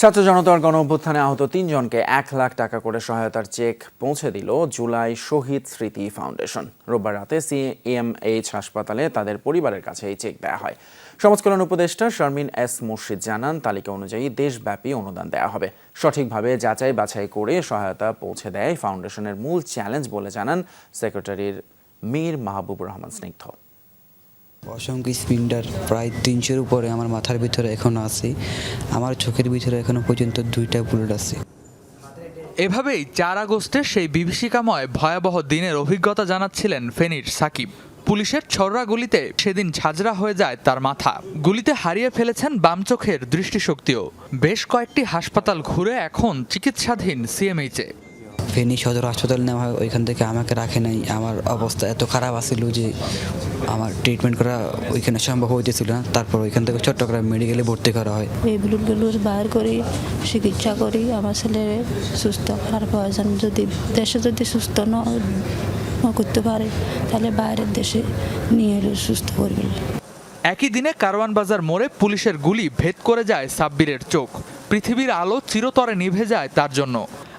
ছাত্র জনতার গণ অভ্যুত্থানে আহত তিনজনকে এক লাখ টাকা করে সহায়তার চেক পৌঁছে দিল জুলাই শহীদ স্মৃতি ফাউন্ডেশন। রোববার রাতে সিএমএইচ হাসপাতালে তাদের পরিবারের কাছে এই চেক দেওয়া হয়। সমাজ কল্যাণ উপদেষ্টা শারমিন এস মুর্শিদ জানান, তালিকা অনুযায়ী দেশব্যাপী অনুদান দেওয়া হবে। সঠিকভাবে যাচাই বাছাই করে সহায়তা পৌঁছে দেয় ফাউন্ডেশনের মূল চ্যালেঞ্জ বলে জানান সেক্রেটারির মীর মাহবুবুর রহমান স্নিগ্ধ। অসংখ্য স্পিন্ডার প্রায় তিনশোর উপরে আমার মাথার ভিতরে এখনও আছে। আমার চোখের ভিতরে এখনও পর্যন্ত দুইটা বুলেট আছে। এভাবেই চার আগস্টের সেই বিভীষিকাময় ভয়াবহ দিনের অভিজ্ঞতা জানাচ্ছিলেন ফেনীর সাকিব। পুলিশের ছররা গুলিতে সেদিন ঝাঁঝরা হয়ে যায় তার মাথা। গুলিতে হারিয়ে ফেলেছেন বাম চোখের দৃষ্টিশক্তিও। বেশ কয়েকটি হাসপাতাল ঘুরে এখন চিকিৎসাধীন সিএমএইচে। ফেনী সদর হাসপাতাল নেওয়া হয় ওইখান থেকে আমাকে রাখে নাই। আমার অবস্থা এত খারাপ আছিল যে আমার ট্রিটমেন্ট করা ওইখানে সম্ভব হইতেছিল না। তারপর ওইখান থেকে চট্টগ্রাম মেডিকেলে ভর্তি করা হয়। এই ব্লুটগুলো বার করি চিকিৎসা করি আমার ছেলে সুস্থ করার প্রয়োজন যদি দেশে যদি সুস্থ ন ন করতে পারে তাহলে বাইরের দেশে নিয়ে এলে সুস্থ করবে একই দিনে কারওয়ান বাজার মোড়ে পুলিশের গুলি ভেদ করে যায় সাব্বিরের চোখ। পৃথিবীর আলো চিরতরে নিভে যায় তার জন্য।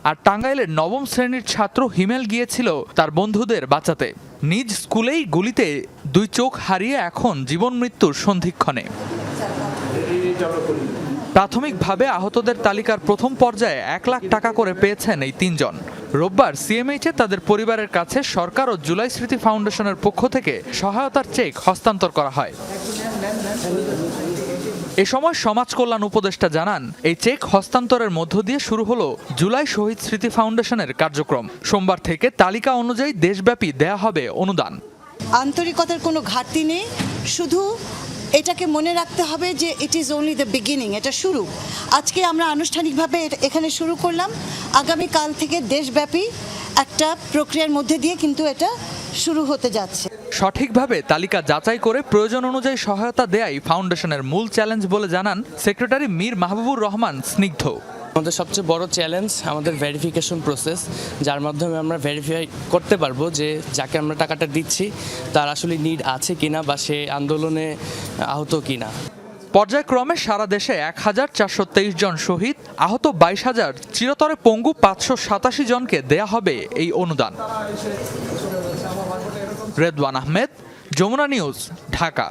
আর টাঙ্গাইলের নবম শ্রেণির ছাত্র হিমেল গিয়েছিল তার বন্ধুদের বাঁচাতে। নিজ স্কুলেই গুলিতে দুই চোখ হারিয়ে এখন জীবন মৃত্যুর সন্ধিক্ষণে। প্রাথমিকভাবে আহতদের তালিকার প্রথম পর্যায়ে এক লাখ টাকা করে পেয়েছেন এই তিনজন। রোববার সিএমএইচে তাদের পরিবারের কাছে সরকার ও জুলাই স্মৃতি ফাউন্ডেশনের পক্ষ থেকে সহায়তার চেক হস্তান্তর করা হয়। এ সময় সমাজ কল্যাণ উপদেষ্টা জানান, এই চেক হস্তান্তরের মধ্য দিয়ে শুরু হলো জুলাই শহীদ স্মৃতি ফাউন্ডেশনের কার্যক্রম। সোমবার থেকে তালিকা অনুযায়ী দেশব্যাপী দেয়া হবে অনুদান। আন্তরিকতার কোনো ঘাটতি নেই, শুধু এটাকে মনে রাখতে হবে যে it is only the beginning এটা শুরু। আজকে আমরা আনুষ্ঠানিকভাবে এখানে শুরু করলাম। আগামী কাল থেকে দেশব্যাপী একটা প্রক্রিয়ার মধ্যে দিয়ে কিন্তু এটা শুরু হতে যাচ্ছে। সঠিকভাবে তালিকা যাচাই করে প্রয়োজন অনুযায়ী সহায়তা দেয়াই ফাউন্ডেশনের মূল চ্যালেঞ্জ বলে জানান সেক্রেটারি মীর মাহবুবুর রহমান স্নিগ্ধ। আমাদের সবচেয়ে বড় চ্যালেঞ্জ আমাদের ভেরিফিকেশন প্রসেস যার মাধ্যমে আমরা ভেরিফাই করতে পারব যে যাকে আমরা টাকাটা দিচ্ছি তার আসলে নিড আছে কিনা বা সে আন্দোলনে আহত কিনা। পর্যায়ক্রমে সারা দেশে এক হাজার চারশো তেইশ জন শহীদ আহত বাইশ হাজার চিরতরে পঙ্গু পাঁচশো সাতাশি জনকে দেয়া হবে এই অনুদান। রেদওয়ান আহমেদ যমুনা নিউজ ঢাকা।